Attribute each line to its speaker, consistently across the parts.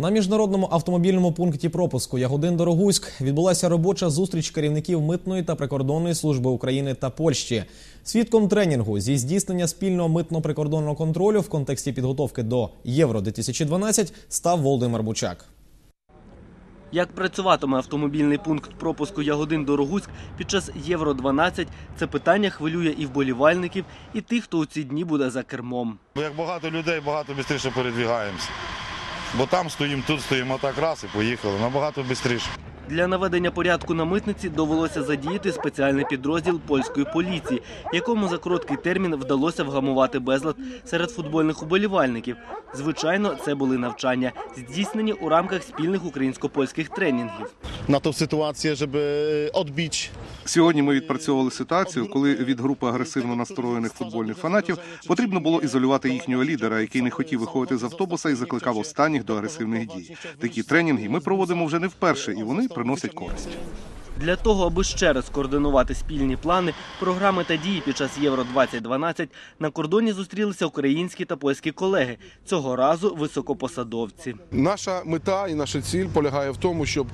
Speaker 1: На міжнародному автомобільному пункті пропуску Ягодин Дорогуськ відбулася робоча зустріч керівників митної та прикордонної служби України та Польщі. Свідком тренінгу зі здійснення спільного митно-прикордонного контролю в контексті підготовки до Євро 2012 став Володимир Бучак.
Speaker 2: Як працюватиме автомобільний пункт пропуску Ягодин Дорогуськ під час Євро 12 це питання хвилює і вболівальників, і тих, хто у ці дні буде за кермом.
Speaker 3: Бо як багато людей, багато швидше передвігаємося. Бо там стоїмо, тут стоїмо так раз і поїхали. Набагато швидше.
Speaker 2: Для наведення порядку на митниці довелося задіяти спеціальний підрозділ польської поліції, якому за короткий термін вдалося вгамувати безлад серед футбольних уболівальників. Звичайно, це були навчання, здійснені у рамках спільних українсько-польських тренінгів.
Speaker 4: Na ту ситуацію, щоб відбити.
Speaker 5: Сьогодні ми відпрацьовували ситуацію, коли від групи агресивно настроєних футбольних фанатів потрібно було ізолювати їхнього лідера, який не хотів виходити з автобуса і закликав останніх до агресивних дій. Такі тренінги ми проводимо вже не вперше, і вони приносять користь.
Speaker 2: Для того, аби ще раз координувати спільні плани, програми та дії під час Євро 2012 на кордоні зустрілися українські та польські колеги. Цього разу високопосадовці.
Speaker 6: Наша мета і наша ціль полягає в тому, щоб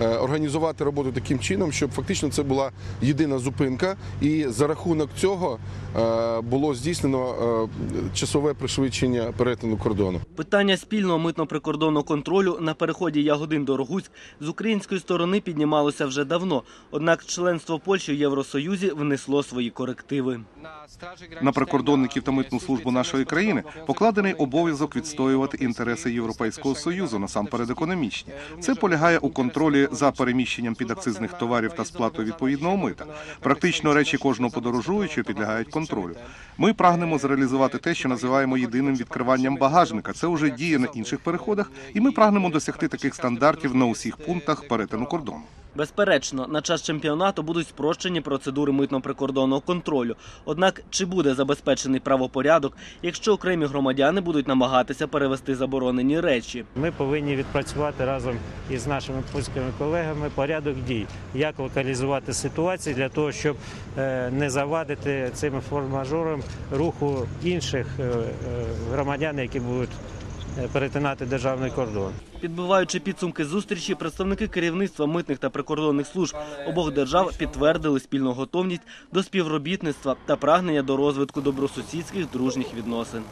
Speaker 6: е, організувати роботу таким чином, щоб фактично це була єдина зупинка, і за рахунок цього е, було здійснено е, часове пришвидшення перетину кордону.
Speaker 2: Питання спільного митно-прикордонного контролю на переході Ягодин до Рогуськ з української сторони піднімалося вже давно. Однак членство Польщі в Євросоюзі внесло свої корективи.
Speaker 5: На прикордонників та митну службу нашої країни покладений обов'язок відстоювати інтереси Європейського союзу, насамперед економічні. Це полягає у контролі за переміщенням підакцизних товарів та сплатою відповідного мита. Практично речі кожного подорожуючого підлягають контролю. Ми прагнемо зреалізувати те, що називаємо єдиним відкриванням багажника. Це вже діє на інших переходах, і ми прагнемо досягти таких стандартів на усіх пунктах перетину кордону.
Speaker 2: Безперечно, на час чемпіонату будуть спрощені процедури митно-прикордонного контролю. Однак, чи буде забезпечений правопорядок, якщо окремі громадяни будуть намагатися перевести заборонені речі?
Speaker 7: Ми повинні відпрацювати разом із нашими польськими колегами порядок дій, як локалізувати ситуацію для того, щоб е, не завадити цим форс-мажором руху інших е, е, громадян, які будуть перетинати державний кордон.
Speaker 2: Підбиваючи підсумки зустрічі, представники керівництва митних та прикордонних служб обох держав підтвердили спільну готовність до співробітництва та прагнення до розвитку добросусідських дружніх відносин.